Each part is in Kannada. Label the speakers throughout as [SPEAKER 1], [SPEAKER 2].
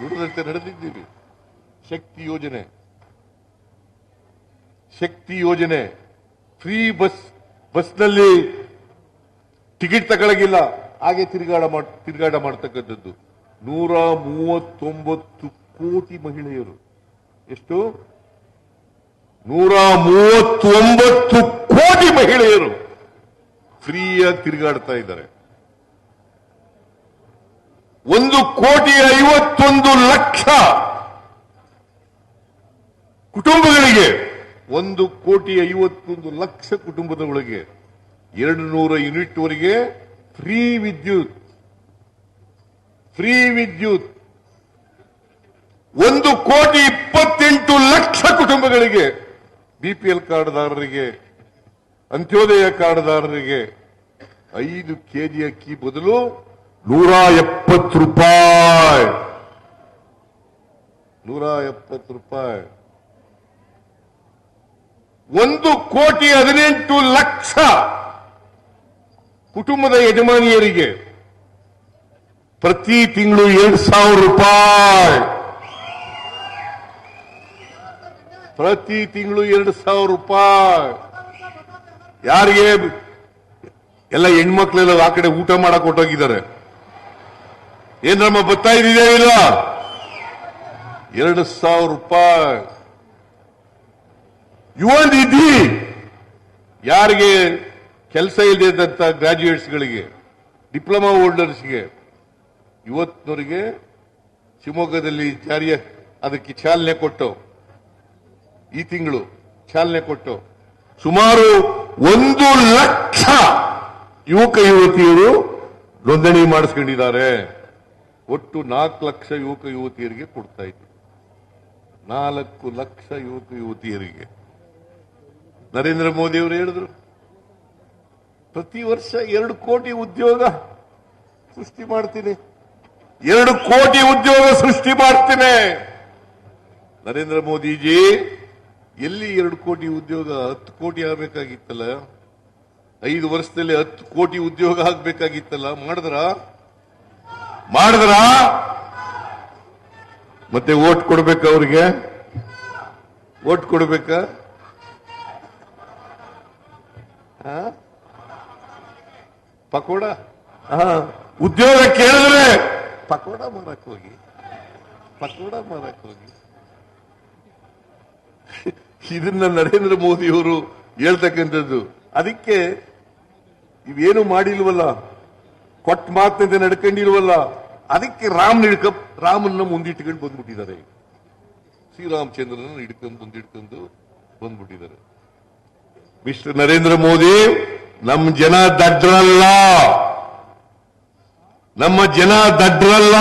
[SPEAKER 1] ನುಡಿದಂತೆ ನಡೆದಿದ್ದೀವಿ. ಶಕ್ತಿ ಯೋಜನೆ. ಶಕ್ತಿ ಯೋಜನೆ. ಫ್ರೀ ಬಸ್, ಬಸ್ನಲ್ಲಿ ಟಿಕೆಟ್ ತಗೊಳಗಿಲ್ಲ. ಹಾಗೆ ತಿರುಗಾಡ ತಿರುಗಾಟ ಮಾಡ್ತಕ್ಕಂಥದ್ದು. ನೂರ ಮೂವತ್ತೊಂಬತ್ತು ಕೋಟಿ ಮಹಿಳೆಯರು. ಎಷ್ಟು? ನೂರ ಮೂವತ್ತೊಂಬತ್ತು ಕೋಟಿ ಮಹಿಳೆಯರು ಫ್ರೀಯಾಗಿ ತಿರುಗಾಡ್ತಾ ಇದ್ದಾರೆ. ಒಂದು ಕೋಟಿ ಐವತ್ತೊಂದು ಲಕ್ಷ ಕುಟುಂಬಗಳಿಗೆ, ಒಂದು ಕೋಟಿ ಐವತ್ತೊಂದು ಲಕ್ಷ ಕುಟುಂಬದ ಒಳಗೆ ಎರಡು ನೂರ ಯೂನಿಟ್ ವರೆಗೆ ಫ್ರೀ ವಿದ್ಯುತ್ ಫ್ರೀ ವಿದ್ಯುತ್. ಒಂದು ಕೋಟಿ ಇಪ್ಪತ್ತೆಂಟು ಲಕ್ಷ ಕುಟುಂಬಗಳಿಗೆ ಬಿಪಿಎಲ್ ಕಾರ್ಡ್ದಾರರಿಗೆ, ಅಂತ್ಯೋದಯ ಕಾರ್ಡ್ದಾರರಿಗೆ ಐದು ಕೆಜಿ ಅಕ್ಕಿ ಬದಲು ನೂರ ಎಪ್ಪತ್ತು ರೂಪಾಯಿ. ನೂರ ಎಪ್ಪತ್ತು ರೂಪಾಯಿ. ಒಂದು ಕೋಟಿ ಹದಿನೆಂಟು ಲಕ್ಷ ಕುಟುಂಬದ ಯಜಮಾನಿಯರಿಗೆ ಪ್ರತಿ ತಿಂಗಳು ಎರಡು ಸಾವಿರ ರೂಪಾಯಿ. ಪ್ರತಿ ತಿಂಗಳು ಎರಡು ಸಾವಿರ ರೂಪಾಯಿ. ಯಾರಿಗೆ? ಎಲ್ಲ ಹೆಣ್ಮಕ್ಳೆಲ್ಲ ಆ ಕಡೆ ಊಟ ಮಾಡಕ್ ಹೊಟ್ಟೋಗಿದ್ದಾರೆ ಏನ್ ನಮ್ಮ ಬತ್ತಾ ಇದೆಯಾ ಇಲ್ಲ? ಎರಡು ಸಾವಿರ ರೂಪಾಯಿ. ಯುವ ನಿಧಿ ಯಾರಿಗೆ ಕೆಲಸ ಇಲ್ಲದಂತ ಗ್ರಾಜ್ಯುಯೇಟ್ಸ್ಗಳಿಗೆ ಡಿಪ್ಲೊಮಾ ಹೋಲ್ಡರ್ಸ್ಗೆ ಇವತ್ತಿನವರಿಗೆ ಶಿವಮೊಗ್ಗದಲ್ಲಿ ಜಾರಿಯ ಅದಕ್ಕೆ ಚಾಲನೆ ಕೊಟ್ಟು, ಈ ತಿಂಗಳು ಚಾಲನೆ ಕೊಟ್ಟು ಸುಮಾರು ಒಂದು ಲಕ್ಷ ಯುವಕ ಯುವತಿಯರು ನೋಂದಣಿ ಮಾಡಿಸ್ಕೊಂಡಿದ್ದಾರೆ. ಒಟ್ಟು ನಾಲ್ಕು ಲಕ್ಷ ಯುವಕ ಯುವತಿಯರಿಗೆ ಕೊಡ್ತಾ ಇತ್ತು ನಾಲ್ಕು ಲಕ್ಷ ಯುವಕ ಯುವತಿಯರಿಗೆ. ನರೇಂದ್ರ ಮೋದಿ ಅವರು ಹೇಳಿದ್ರು, ಪ್ರತಿ ವರ್ಷ ಎರಡು ಕೋಟಿ ಉದ್ಯೋಗ ಸೃಷ್ಟಿ ಮಾಡ್ತೀನಿ. ಎರಡು ಕೋಟಿ ಉದ್ಯೋಗ ಸೃಷ್ಟಿ ಮಾಡ್ತೀನಿ. ನರೇಂದ್ರ ಮೋದಿಜಿ, ಎಲ್ಲಿ ಎರಡು ಕೋಟಿ ಉದ್ಯೋಗ, ಹತ್ತು ಕೋಟಿ ಆಗಬೇಕಾಗಿತ್ತಲ್ಲ? ಐದು ವರ್ಷದಲ್ಲಿ ಹತ್ತು ಕೋಟಿ ಉದ್ಯೋಗ ಆಗ್ಬೇಕಾಗಿತ್ತಲ್ಲ? ಮಾಡಿದ್ರ? ಮಾಡಿದ್ರ? ಮತ್ತೆ ಓಟ್ ಕೊಡ್ಬೇಕು ಅವ್ರಿಗೆ? ಓಟ್ ಕೊಡ್ಬೇಕ? ಪಕೋಡ? ಉದ್ಯೋಗ ಕೇಳಿದ್ರೆ? ಪಕೋಡ ಮಾರಕ್ ಹೋಗಿ. ಪಕೋಡ ಮಾರಕ್ ಹೋಗಿ. ಇದನ್ನ ನರೇಂದ್ರ ಮೋದಿಯವರು ಹೇಳ್ತಕ್ಕಂಥದ್ದು. ಅದಕ್ಕೆ ಇವೇನು ಮಾಡಿಲ್ವಲ್ಲ? ಕೊಟ್ಟ ಮಾತಿನಂತೆ ನಡ್ಕೊಂಡಿಲ್ವಲ್ಲ ಅದಕ್ಕೆ ರಾಮ್ ಹಿಡ್ಕ ರಾಮನ್ನ ಮುಂದಿಟ್ಕೊಂಡು ಬಂದ್ಬಿಟ್ಟಿದ್ದಾರೆ. ಶ್ರೀರಾಮಚಂದ್ರನ ಹಿಡ್ಕೊಂಡು ಮುಂದಿಟ್ಕೊಂಡು ಬಂದ್ಬಿಟ್ಟಿದ್ದಾರೆ. ಮಿಸ್ಟರ್ ನರೇಂದ್ರ ಮೋದಿ ನಮ್ಮ ಜನ ದಡ್ರಲ್ಲ. ನಮ್ಮ ಜನ ದಡ್ರಲ್ಲ.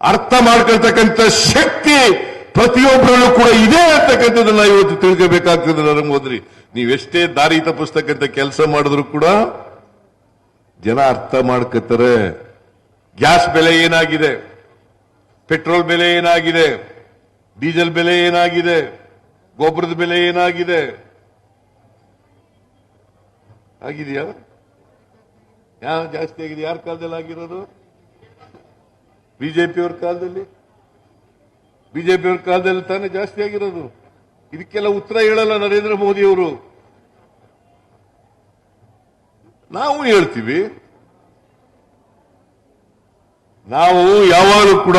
[SPEAKER 1] ಅರ್ಥ ಮಾಡ್ಕೊಳ್ತಕ್ಕಂಥ ಶಕ್ತಿ ಪ್ರತಿಯೊಬ್ಬರಲ್ಲೂ ಕೂಡ ಇದೆ ಅಂತಕ್ಕಂಥದ್ದನ್ನ ಇವತ್ತು ತಿಳ್ಕೋಬೇಕಾಗ್ತದೆ ನರೇಂದ್ರ ಮೋದಿ. ನೀವೆಷ್ಟೇ ದಾರಿ ತಪ್ಪಿಸ್ತಕ್ಕಂಥ ಕೆಲಸ ಮಾಡಿದ್ರು ಕೂಡ ಜನ ಅರ್ಥ ಮಾಡ್ಕೋತಾರೆ ಗ್ಯಾಸ್ ಬೆಲೆ ಏನಾಗಿದೆ? ಪೆಟ್ರೋಲ್ ಬೆಲೆ ಏನಾಗಿದೆ? ಡೀಸೆಲ್ ಬೆಲೆ ಏನಾಗಿದೆ? ಗೊಬ್ಬರದ ಬೆಲೆ ಏನಾಗಿದೆ? ಆಗಿದೆಯಾ? ಯಾವ ಜಾಸ್ತಿ ಆಗಿದೆ ಯಾರ ಕಾಲದಲ್ಲಿ ಆಗಿರೋದು? ಬಿಜೆಪಿ ಅವ್ರ ಕಾಲದಲ್ಲಿ? ಬಿಜೆಪಿ ಅವ್ರ ಕಾಲದಲ್ಲಿ ತಾನೇ ಜಾಸ್ತಿ ಆಗಿರೋದು. ಇದಕ್ಕೆಲ್ಲ ಉತ್ತರ ಹೇಳಲ್ಲ ನರೇಂದ್ರ ಮೋದಿ ಅವರು ನಾವು ಹೇಳ್ತೀವಿ. ನಾವು ಯಾವಾಗಲೂ ಕೂಡ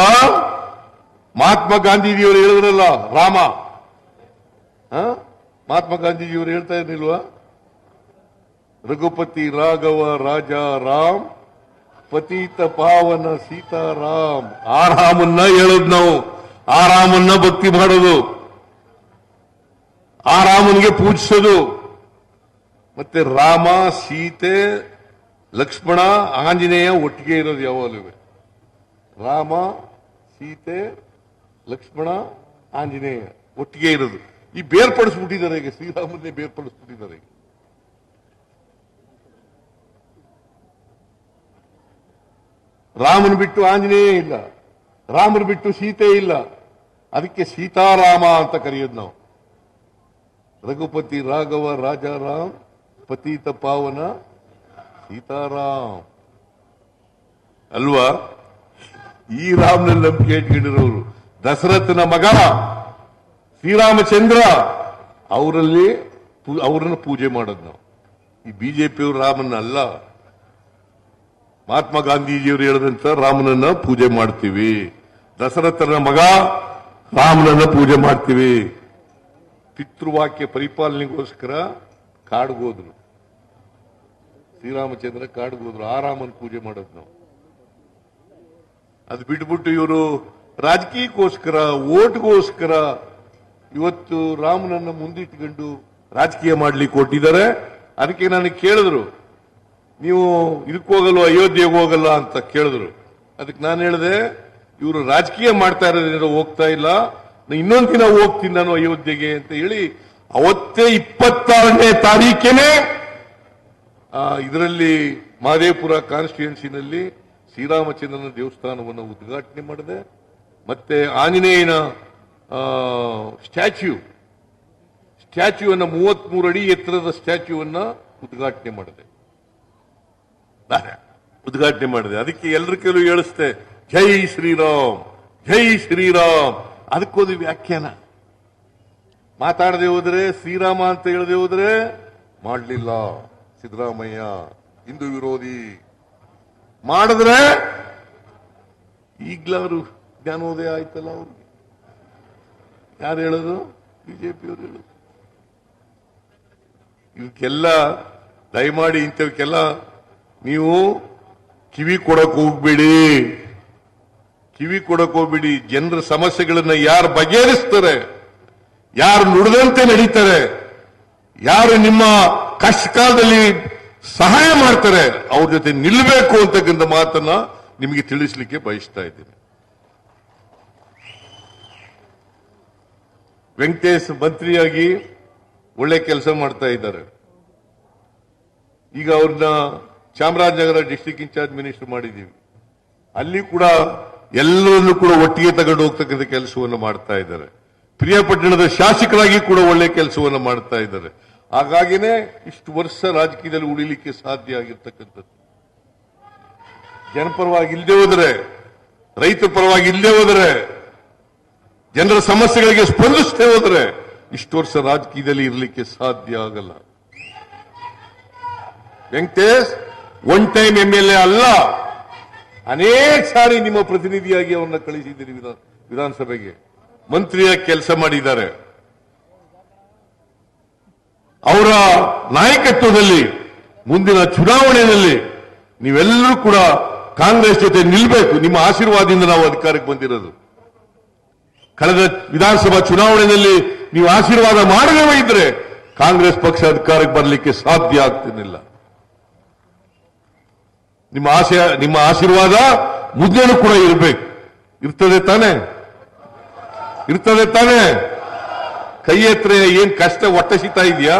[SPEAKER 1] ಮಹಾತ್ಮ ಗಾಂಧೀಜಿಯವರು ಹೇಳಿದ್ರಲ್ಲ, ರಾಮ? ಮಹಾತ್ಮ ಗಾಂಧೀಜಿಯವರು ಹೇಳ್ತಾ ಇರ್ಲಿಲ್ವಾ? ರಘುಪತಿ ರಾಘವ ರಾಜ ರಾಮ್, ಪತೀತ ಪಾವನ ಸೀತಾರಾಮ್. ಆ ರಾಮನ್ನ ಹೇಳೋದು ನಾವು. ಆ ರಾಮನ್ನ ಭಕ್ತಿ ಮಾಡೋದು. ಆ ರಾಮನಿಗೆ ಪೂಜಿಸೋದು. ಮತ್ತೆ ರಾಮ, ಸೀತೆ, ಲಕ್ಷ್ಮಣ, ಆಂಜನೇಯ ಒಟ್ಟಿಗೆ ಇರೋದು ಯಾವಾಗಲೂ. ರಾಮ, ಸೀತೆ, ಲಕ್ಷ್ಮಣ, ಆಂಜನೇಯ ಒಟ್ಟಿಗೆ ಇರೋದು. ಈ ಬೇರ್ಪಡಿಸ್ಬಿಟ್ಟಿದ್ದಾರೆ ಈಗ, ಶ್ರೀರಾಮನ್ನೇ ಬೇರ್ಪಡಿಸ್ಬಿಟ್ಟಿದ್ದಾರೆ ಈಗ. ರಾಮನ್ ಬಿಟ್ಟು ಆಂಜನೇಯ ಇಲ್ಲ. ರಾಮನ್ ಬಿಟ್ಟು ಸೀತೆ ಇಲ್ಲ. ಅದಕ್ಕೆ ಸೀತಾರಾಮ ಅಂತ ಕರೆಯೋದು ನಾವು. ರಘುಪತಿ ರಾಘವ, ರಾಜಾರಾಮ್ ಪತೀತ ಪಾವನ ಸೀತಾರಾಮ್. ಅಲ್ವಾ? ಈ ರಾಮನಲ್ಲಿ ನಂಬಿಕೆ ಇಟ್ಕೊಂಡಿರೋರು. ದಶರಥನ ಮಗ ಶ್ರೀರಾಮಚಂದ್ರ, ಅವರಲ್ಲಿ ಅವರನ್ನು ಪೂಜೆ ಮಾಡೋದು ನಾವು. ಈ ಬಿಜೆಪಿಯವರು ರಾಮನ ಅಲ್ಲ ಮಹಾತ್ಮ ಗಾಂಧೀಜಿಯವರು ಹೇಳಿದಂತ ರಾಮನನ್ನ ಪೂಜೆ ಮಾಡ್ತೀವಿ. ದಶರಥನ ಮಗ ರಾಮನನ್ನ ಪೂಜೆ ಮಾಡ್ತೀವಿ. ಪಿತೃವಾಕ್ಯ ಪರಿಪಾಲನೆಗೋಸ್ಕರ ಕಾಡ್ಗೋದ್ರು. ಶ್ರೀರಾಮಚಂದ್ರ ಕಾಡ್ಗೋದ್ರು ಆರಾಮನ್ ರಾಮನ್ ಪೂಜೆ ಮಾಡೋದು ನಾವು. ಅದು ಬಿಟ್ಬಿಟ್ಟು ಇವರು ರಾಜಕೀಯಕ್ಕೋಸ್ಕರ, ಓಟ್ಗೋಸ್ಕರ ಇವತ್ತು ರಾಮನನ್ನ ಮುಂದಿಟ್ಕೊಂಡು ರಾಜಕೀಯ ಮಾಡ್ಲಿಕ್ಕೆ ಕೊಟ್ಟಿದ್ದಾರೆ. ಅದಕ್ಕೆ ನನಗೆ ಕೇಳಿದ್ರು, ನೀವು ಇದಕ್ಕೆ ಹೋಗಲ್ಲ ಅಯೋಧ್ಯೆಗೆ ಹೋಗಲ್ಲ ಅಂತ ಕೇಳಿದ್ರು. ಅದಕ್ಕೆ ನಾನು ಹೇಳಿದೆ, ಇವರು ರಾಜಕೀಯ ಮಾಡ್ತಾ ಇರೋದ್ರಿಂದ ಹೋಗ್ತಾ ಇಲ್ಲ. ಇನ್ನೊಂದ್ ದಿನ ಹೋಗ್ತೀನಿ ನಾನು ಅಯೋಧ್ಯೆಗೆ ಅಂತ ಹೇಳಿ ಅವತ್ತೇ ಇಪ್ಪತ್ತಾರನೇ ತಾರೀಕೇನೆ ಇದರಲ್ಲಿ ಮಹದೇವಪುರ ಕಾನ್ಸ್ಟಿಟ್ಯೂನ್ಸಿನಲ್ಲಿ ಶ್ರೀರಾಮಚಂದ್ರನ ದೇವಸ್ಥಾನವನ್ನು ಉದ್ಘಾಟನೆ ಮಾಡಿದೆ. ಮತ್ತೆ ಆಂಜನೇಯನ ಸ್ಟ್ಯಾಚ್ಯೂ, ಸ್ಟ್ಯಾಚ್ಯೂವನ್ನು ಮೂವತ್ಮೂರು ಅಡಿ ಎತ್ತರದ ಸ್ಟ್ಯಾಚ್ಯೂವನ್ನು ಉದ್ಘಾಟನೆ ಮಾಡಿದೆ. ಉದ್ಘಾಟನೆ ಮಾಡಿದೆ. ಅದಕ್ಕೆ ಎಲ್ಲರ ಕೆಲವು ಹೇಳಿಸ್ತೆ ಜೈ ಶ್ರೀರಾಮ್ ಜೈ ಶ್ರೀರಾಮ್. ಅದಕ್ಕೋದು ವ್ಯಾಖ್ಯಾನ. ಮಾತಾಡದೆ ಹೋದ್ರೆ ಶ್ರೀರಾಮ ಅಂತ ಹೇಳದೆ ಹೋದ್ರೆ ಮಾಡಲಿಲ್ಲ. ಸಿದ್ದರಾಮಯ್ಯ, ಹಿಂದೂ ವಿರೋಧಿ. ಮಾಡಿದ್ರೆ ಈಗ್ಲಾರು ಜ್ಞಾನೋದಯ ಆಯ್ತಲ್ಲ ಅವ್ರಿಗೆ. ಯಾರು ಹೇಳೋದು? ಬಿಜೆಪಿಯವರು ಹೇಳೋದು. ಇವಕ್ಕೆಲ್ಲ ದಯಮಾಡಿ ಇಂಥವಕ್ಕೆಲ್ಲ ನೀವು ಕಿವಿ ಕೊಡಕ್ ಹೋಗ್ಬೇಡಿ. ಕಿವಿ ಕೊಡಕ್ ಹೋಗ್ಬೇಡಿ. ಜನರ ಸಮಸ್ಯೆಗಳನ್ನ ಯಾರು ಬಗೆಹರಿಸ್ತಾರೆ? ಯಾರು ನುಡಿದಂತೆ ನಡೀತಾರೆ, ಯಾರು ನಿಮ್ಮ ಕಷ್ಟ ಕಾಲದಲ್ಲಿ ಸಹಾಯ ಮಾಡ್ತಾರೆ, ಅವ್ರ ಜೊತೆ ನಿಲ್ಲಬೇಕು ಅಂತಕ್ಕಂಥ ಮಾತನ್ನ ನಿಮಗೆ ತಿಳಿಸ್ಲಿಕ್ಕೆ ಬಯಸ್ತಾ ಇದ್ದೀನಿ. ವೆಂಕಟೇಶ್ ಮಂತ್ರಿಯಾಗಿ ಒಳ್ಳೆ ಕೆಲಸ ಮಾಡ್ತಾ ಇದ್ದಾರೆ. ಈಗ ಅವ್ರನ್ನ ಚಾಮರಾಜನಗರ ಡಿಸ್ಟಿಕ್ ಇನ್ಚಾರ್ಜ್ ಮಿನಿಸ್ಟರ್ ಮಾಡಿದ್ದೀವಿ. ಅಲ್ಲಿ ಕೂಡ ಎಲ್ಲರನ್ನು ಕೂಡ ಒಟ್ಟಿಗೆ ತಗೊಂಡು ಹೋಗ್ತಕ್ಕಂಥ ಕೆಲಸವನ್ನು ಮಾಡ್ತಾ ಇದ್ದಾರೆ. ಪ್ರಿಯಾಪಟ್ಟಣದ ಶಾಸಕರಾಗಿ ಕೂಡ ಒಳ್ಳೆ ಕೆಲಸವನ್ನು ಮಾಡ್ತಾ ಇದ್ದಾರೆ. ಹಾಗಾಗಿನೇ ಇಷ್ಟು ವರ್ಷ ರಾಜಕೀಯದಲ್ಲಿ ಉಳಿಲಿಕ್ಕೆ ಸಾಧ್ಯ ಆಗಿರ್ತಕ್ಕಂಥದ್ದು. ಜನಪರವಾಗಿ ಇಲ್ಲದೆ ಹೋದರೆ ರೈತ ಪರವಾಗಿ ಇಲ್ಲದೆ ಹೋದರೆ, ಜನರ ಸಮಸ್ಯೆಗಳಿಗೆ ಸ್ಪಂದಿಸದೆ ಹೋದರೆ ಇಷ್ಟು ವರ್ಷ ರಾಜಕೀಯದಲ್ಲಿ ಇರಲಿಕ್ಕೆ ಸಾಧ್ಯ ಆಗಲ್ಲ. Venkatesh one time M L A ಅಲ್ಲ. ಅನೇಕ ಸಾರಿ ನಿಮ್ಮ ಪ್ರತಿನಿಧಿಯಾಗಿ ಅವರನ್ನ ಕಳಿಸಿದ್ದೀರಿ ವಿಧಾನ- ವಿಧಾನಸಭೆಗೆ. ಮಂತ್ರಿಯಾಗಿ ಕೆಲಸ ಮಾಡಿದ್ದಾರೆ. ಅವರ ನಾಯಕತ್ವದಲ್ಲಿ, ಮುಂದಿನ ಚುನಾವಣೆಯಲ್ಲಿ ನೀವೆಲ್ಲರೂ ಕೂಡ ಕಾಂಗ್ರೆಸ್ ಜೊತೆ ನಿಲ್ಲಬೇಕು ನಿಮ್ಮ ಆಶೀರ್ವಾದದಿಂದ ನಾವು ಅಧಿಕಾರಕ್ಕೆ ಬಂದಿರೋದು. ಕಳೆದ ವಿಧಾನಸಭಾ ಚುನಾವಣೆಯಲ್ಲಿ ನೀವು ಆಶೀರ್ವಾದ ಮಾಡದೇ ಇದ್ರೆ ಕಾಂಗ್ರೆಸ್ ಪಕ್ಷ ಅಧಿಕಾರಕ್ಕೆ ಬರಲಿಕ್ಕೆ ಸಾಧ್ಯ ಆಗ್ತಿರ್ಲಿಲ್ಲ. ನಿಮ್ಮ ಆಶಯ, ನಿಮ್ಮ ಆಶೀರ್ವಾದ ಮುದ್ದೆನೂ ಕೂಡ ಇರಬೇಕು. ಇರ್ತದೆ ತಾನೆ? ಇರ್ತದೆ ತಾನೆ? ಕೈ ಎತ್ತರೆ ಏನ್ ಕಷ್ಟ ಒಟ್ಟ ಸಿಗ್ತಾ ಇದೆಯಾ?